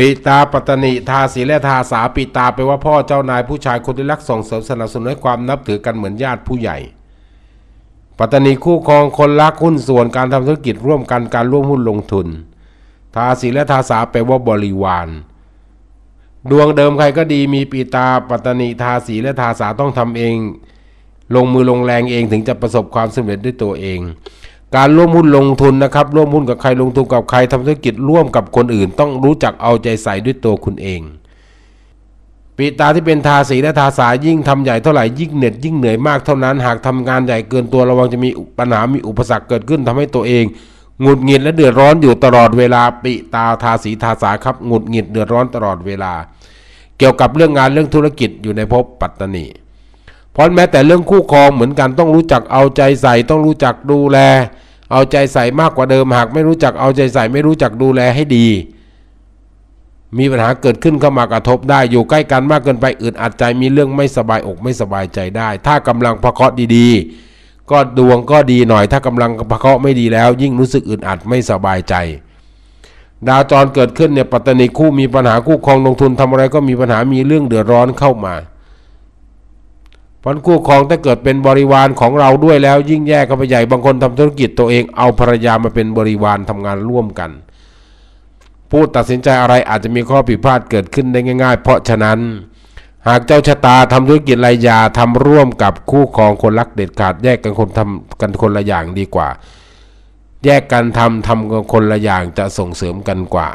ปิตาปัตตนิทาสีและทาสาปิตาแปว่าพ่อเจ้านายผู้ชายคนที่รักส่งเสริมสนับสนุนให้ความนับถือกันเหมือนญาติผู้ใหญ่ ปัตตนีคู่ครองคนรักหุ้นส่วนการทำธุรกิจร่วมกันการร่วมหุ้นลงทุน ทาสีและทาสาแปว่าบริวารดวงเดิมใครก็ดีมีปีตาปัตตนีทาสีและทาสาต้องทำเอง ลงมือลงแรงเองถึงจะประสบความสำเร็จด้วยตัวเอง การร่วมหุ้นลงทุนนะครับ ร่วมหุ้นกับใครลงทุนกับใครทำธุรกิจร่วมกับคนอื่น ต้องรู้จักเอาใจใส่ด้วยตัวคุณเอง ปีตาที่เป็นทาสีและทาสายิ่งทำใหญ่เท่าไหร่ยิ่งเหน็ดยิ่งเหนื่อยมากเท่านั้น หากทำงานใหญ่เกินตัวระวังจะมีปัญหามีอุปสรรคเกิดขึ้นทำให้ตัวเองหงุดหงิดและเดือดร้อนอยู่ตลอดเวลาปิตาทาสีทาสาครับหงุดหงิดเดือดร้อนตลอดเวลา เกี่ยวกับเรื่องงานเรื่องธุรกิจอยู่ในภพปัตตนี ราะแม้แต่เรื่องคู่ครองเหมือนกันต้องรู้จักเอาใจใส่ต้องรู้จักดูแล เอาใจใส่มากกว่าเดิมหากไม่รู้จักเอาใจใส่ไม่รู้จักดูแลให้ดี มีปัญหาเกิดขึ้นเข้ามากระทบได้อยู่ใกล้กันมากเกินไปอึดอัดใจมีเรื่องไม่สบายอกไม่สบายใจได้ ถ้ากำลังประเคาะดีๆ ก็ดวงก็ดีหน่อย ถ้ากำลังประเคาะไม่ดีแล้ว ยิ่งรู้สึกอึดอัดไม่สบายใจดาวจรเกิดขึ้นเนี่ยปัตตนีคู่มีปัญหาคู่ครองลงทุนทำอะไรก็มีปัญหามีเรื่องเดือดร้อนเข้ามา พราะคู่ครองถ้าเกิดเป็นบริวารของเราด้วยแล้ว ยิ่งแย่เข้าไปใหญ่บางคนทำธุรกิจตัวเองเอาภรรยามาเป็นบริวารทำงานร่วมกันผู้ตัดสินใจอะไรอาจจะมีข้อผิดพลาดเกิดขึ้นได้ง่าย ๆ เพราะฉะนั้น หากเจ้าชะตาทำธุรกิจรอยาทำร่วมกับคู่ครองคนรักเด็ดขาด แยกกันคนทำกันคนละอย่างดีกว่า แยกกันทำทำกันคนละอย่างจะส่งเสริมกันกว่า